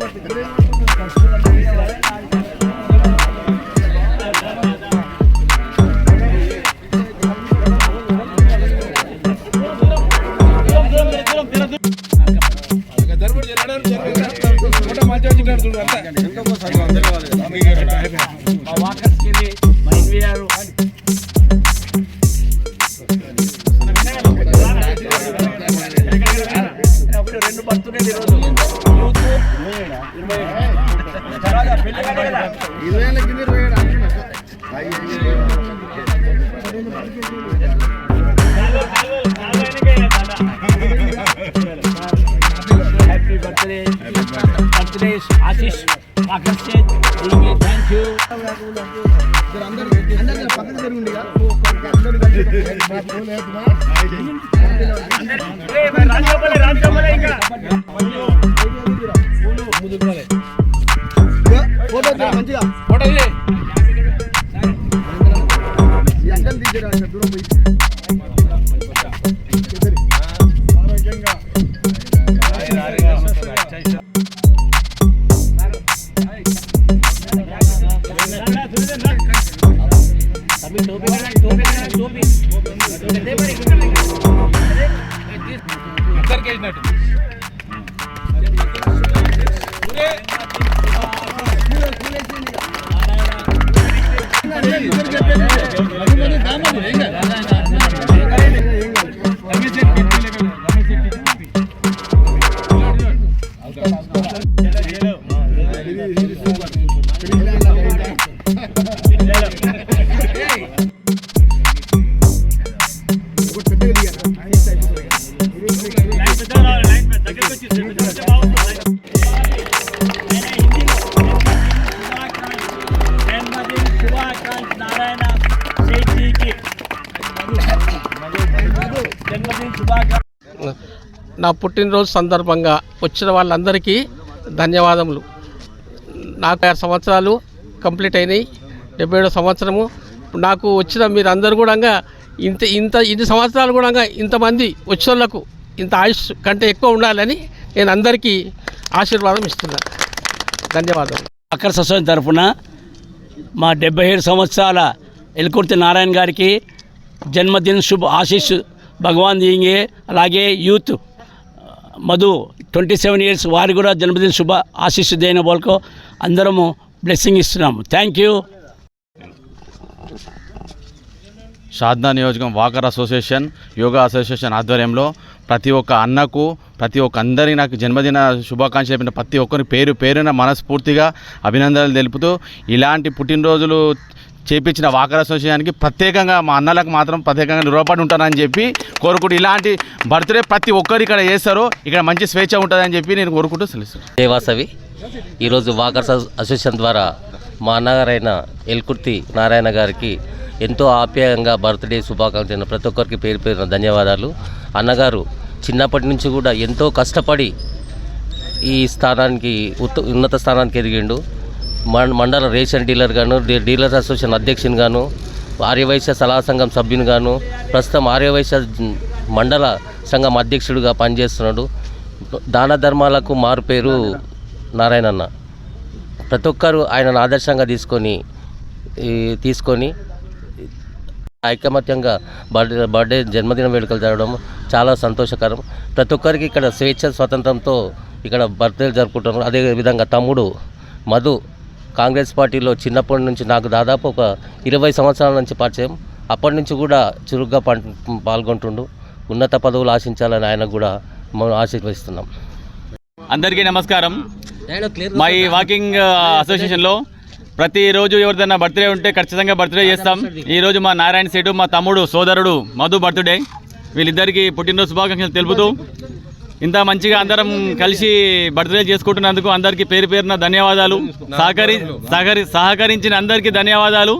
ಮಾಡ್ತಿದ್ರೆ మా వాకర్స్కి ఇది, మా ఎన్వీఆర్ అప్పుడు రెండు బర్త్డే ఈరోజు యూత్ తర్వాత పెళ్ళి కాలే కదా happy birthday birthday Ashish walker photo మంచిగా తీసారా ఇక్కడ దూరం పోయి నా పుట్టినరోజు సందర్భంగా వచ్చిన వాళ్ళందరికీ ధన్యవాదములు. నాకు ఆరు సంవత్సరాలు కంప్లీట్ అయినాయి. డెబ్బై ఏడో సంవత్సరము. నాకు వచ్చిన మీరందరూ కూడా ఇంత ఇంత ఇన్ని సంవత్సరాలు కూడా ఇంతమంది వచ్చేళ్ళకు ఇంత ఆయుష్ కంటే ఎక్కువ ఉండాలని నేను అందరికీ ఆశీర్వాదం ఇస్తున్నాను. ధన్యవాదాలు. అక్కర సొసైటీ తరఫున మా డెబ్బై ఏడు సంవత్సరాల ఎల్కుర్తి నారాయణ గారికి జన్మదిన శుభ ఆశీస్ భగవాన్ దింగే అలాగే youth Madhu twenty seven years వారికి కూడా జన్మదిన శుభ ఆశీస్సు దేని వాళ్ళకు అందరము బ్లెస్సింగ్ ఇస్తున్నాము. థ్యాంక్ యూ షాద్నా నియోజకం వాకర్ అసోసియేషన్ యోగా అసోసియేషన్ ఆధ్వర్యంలో ప్రతి ఒక్క అన్నకు ప్రతి ఒక్క అందరి నాకు జన్మదిన శుభాకాంక్షలు చెప్పిన ప్రతి ఒక్కరి పేరు పేరున మనస్ఫూర్తిగా అభినందనలు తెలుపుతూ ఇలాంటి పుట్టినరోజులు చేపించిన వాకర్ అసోసియేషన్కి ప్రత్యేకంగా మా అన్నలకు మాత్రం ప్రత్యేకంగా నిలబడి ఉంటానని చెప్పి కోరుకుంటూ ఇలాంటి బర్త్డే ప్రతి ఒక్కరు ఇక్కడ చేస్తారు ఇక్కడ మంచి స్వేచ్ఛ ఉంటుందని చెప్పి నేను కోరుకుంటూ తెలుసు దేవాసవి ఈరోజు వాకర్స్ అసోసియేషన్ ద్వారా మా అన్నగారైన ఎల్కుర్తి నారాయణ గారికి ఎంతో ఆప్యాయంగా బర్త్డే శుభాకాంక్షలు ప్రతి ఒక్కరికి పేరు పేరున ధన్యవాదాలు. అన్నగారు చిన్నప్పటి నుంచి కూడా ఎంతో కష్టపడి ఈ స్థానానికి ఉత్త ఉన్నత స్థానానికి ఎదిగిండు. మండల రేషన్ డీలర్ గాను డీ- డీలర్స్ అసోసియేషన్ అధ్యక్షుని గాను ఆర్యవైశ్య సలహా సంఘం సభ్యుని గాను ప్రస్తుతం ఆర్యవైశ్య మండల సంఘం అధ్యక్షుడిగా పనిచేస్తున్నాడు. దాన ధర్మాలకు మారు పేరు నారాయణన్న. ప్రతి ఒక్కరు ఆయనను ఆదర్శంగా తీసుకొని ఈ తీసుకొని ఐకమత్యంగా బర్త్డే బర్త్డే జన్మదిన వేడుకలు జరగడం చాలా సంతోషకరం. ప్రతి ఒక్కరికి ఇక్కడ స్వేచ్ఛ స్వతంత్రంతో ఇక్కడ బర్త్డేలు జరుపుకుంటున్నారు. అదే విధంగా తమ్ముడు మధు కాంగ్రెస్ పార్టీలో చిన్నప్పటి నుంచి నాకు దాదాపు ఒక ఇరవై సంవత్సరాల నుంచి పరిచయం. అప్పటి నుంచి కూడా చురుగ్గా పం పాల్గొంటుండు. ఉన్నత పదవులు ఆశించాలని ఆయన కూడా మనం ఆశీర్వదిస్తున్నాం. అందరికీ నమస్కారం. మా ఈ వాకింగ్ అసోసియేషన్లో ప్రతిరోజు ఎవరిదైనా బర్త్డే ఉంటే ఖచ్చితంగా బర్త్డే చేస్తాం. ఈరోజు మా నారాయణ సేటు మా తమ్ముడు సోదరుడు మధు బర్త్డే. వీళ్ళిద్దరికీ పుట్టినరోజు శుభాకాంక్షలు తెలుపుతూ ఇంత మంచిగా అందరం కలిసి బర్త్డే చేసుకుంటున్నందుకు అందరికీ పేరు పేరున ధన్యవాదాలు. సహకరి సహకరి సహకరించిన అందరికీ ధన్యవాదాలు?